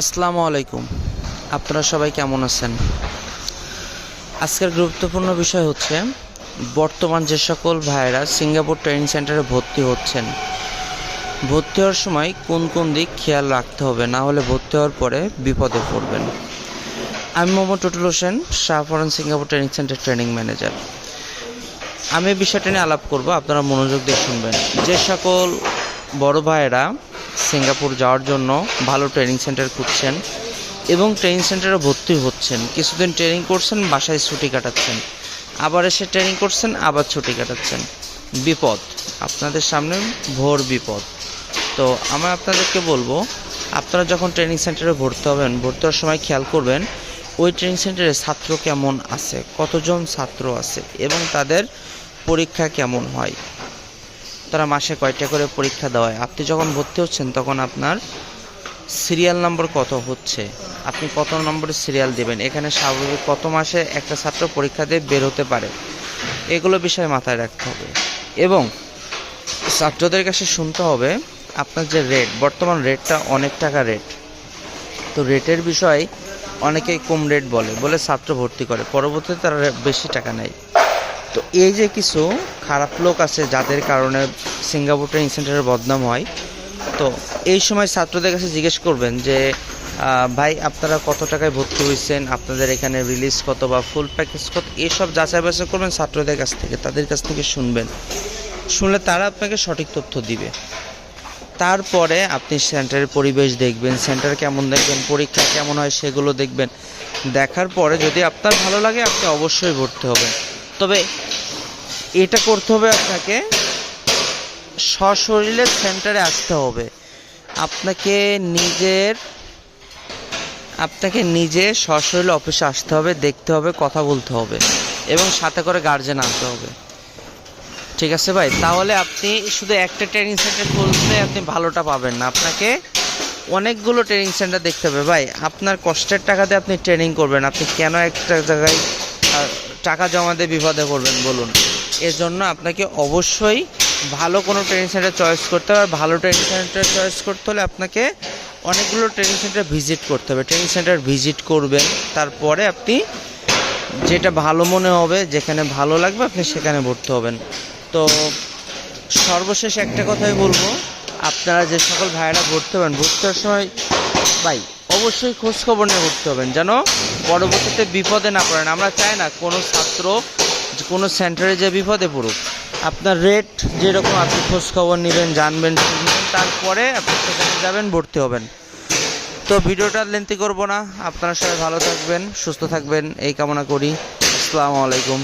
আসসালামু আলাইকুম। আপনারা সবাই কেমন আছেন? আজকের গুরুত্বপূর্ণ বিষয় হচ্ছে, বর্তমান যে সকল ভাইয়েরা সিঙ্গাপুর ট্রেনিং সেন্টারে ভর্তি হচ্ছেন, ভর্তি হওয়ার সময় কোন কোন দিক খেয়াল রাখতে হবে? না হলে ভর্তি হওয়ার পরে বিপদে পড়বেন। আমি Mohammad Tutul Hossain Shahfaran Singapore training centre training manager. আমি বিষয়টা নিয়ে আলাপ করব, আপনারা মনোযোগ দিয়ে শুনবেন। যে সকল বড় ভাইয়েরা সিঙ্গাপুর যাওয়ার জন্য ভালো ট্রেনিং সেন্টার খুঁজছেন এবং ট্রেনিং সেন্টারে ভর্তি হচ্ছেন। কিছুদিন ট্রেনিং করছেন, বাসায় ছুটি কাটাচ্ছেন। আবার এসে ট্রেনিং করছেন, আবার ছুটি কাটাচ্ছেন। বিপদ, আপনাদের সামনে ভোর বিপদ। তো আমি আপনাদেরকে বলব, আপনারা যখন ট্রেনিং সেন্টারে ভর্তি হবেন, ভর্তি হওয়ার সময় খেয়াল করবেন, ওই ট্রেনিং সেন্টারে ছাত্র কেমন আছে, কতজন ছাত্র আছে এবং তাদের পরীক্ষা কেমন হয়। তারা মাসে কয়টা করে পরীক্ষা দেওয়ায়? আপনি যখন ভর্তি হচ্ছেন, তখন আপনার সিরিয়াল নম্বর কত হচ্ছে? আপনি কত নম্বরের সিরিয়াল দেবেন? এখানে স্বাভাবিক কত মাসে একটা ছাত্র পরীক্ষা দিয়ে বের হতে পারে? এগুলো বিষয় মাথায় রাখতে হবে। এবং ছাত্রদের কাছে শুনতে হবে, আপনার যে রেট বর্তমান রেটটা অনেক টাকা রেট তো রেটের বিষয় অনেকেই কম রেট বলে বলে ছাত্র ভর্তি করে। পরবর্তীতে তারা বেশি টাকা নেয়। তো এই যে কিছু খারাপ লোক আছে যাদের কারণে সিঙ্গাপুর ট্রেনিং সেন্টারের বদনাম হয়। তো এই সময় ছাত্রদের কাছে জিজ্ঞেস করবেন যে ভাই, আপনারা কত টাকায় ভর্তি হয়েছেন? আপনাদের এখানে রিলিজ কত বা ফুল প্যাকেজ কত? এসব যাচাই বাছাই করবেন ছাত্রদের কাছ থেকে, তাদের কাছ থেকে শুনবেন। শুনলে তারা আপনাকে সঠিক তথ্য দিবে। তারপরে আপনি সেন্টারের পরিবেশ দেখবেন, সেন্টার কেমন দেখবেন, পরীক্ষা কেমন হয় সেগুলো দেখবেন। দেখার পরে যদি আপনার ভালো লাগে, আপনি অবশ্যই ভর্তি হবেন। তবে এটা করতে হবে আপনাকে সশরীরে সেন্টারে আসতে হবে। আপনাকে নিজের, আপনাকে নিজে সশরীরে অফিসে আসতে হবে, দেখতে হবে, কথা বলতে হবে এবং সাথে করে গার্জেন আনতে হবে। ঠিক আছে ভাই? তাহলে আপনি শুধু একটা ট্রেনিং সেন্টার খুললে আপনি ভালোটা পাবেন না। আপনাকে অনেকগুলো ট্রেনিং সেন্টার দেখতে হবে ভাই। আপনার কষ্টের টাকাতে আপনি ট্রেনিং করবেন। আপনি কেন একটা জায়গায় টাকা জমা দিয়ে বিপদে করবেন বলুন। এর জন্য আপনাকে অবশ্যই ভালো কোনো ট্রেনিং সেন্টার চয়েস করতে হবে। আর ভালো ট্রেনিং সেন্টার চয়েস করতে হলে আপনাকে অনেকগুলো ট্রেনিং সেন্টার ভিজিট করতে হবে। ট্রেনিং সেন্টার ভিজিট করবেন, তারপরে আপনি যেটা ভালো মনে হবে, যেখানে ভালো লাগবে, আপনি সেখানে ভর্তি হবেন। তো সর্বশেষ একটা কথাই বলব, আপনারা যে সকল ভাইয়েরা ভর্তি হবেন, ভর্তি হওয়ার সময় ভাই, অবশ্যই খোঁজখবর নিয়ে ভর্তি হবেন। যেন পরবর্তীতে বিপদে না পড়েন। আমরা চাই না কোনো ছাত্র কোনো সেন্টারে যে বিপদে পড়ুক, আপনার রেট যেরকম আপনি খোঁজ খবর নেবেন, জানবেন, শুনবেন, তারপরে আপনি সেখানে যাবেন, ভর্তি হবেন। তো ভিডিওটা লেন্থি করব না। আপনারা সবাই ভালো থাকবেন, সুস্থ থাকবেন। এই কামনা করি। আসসালামু আলাইকুম।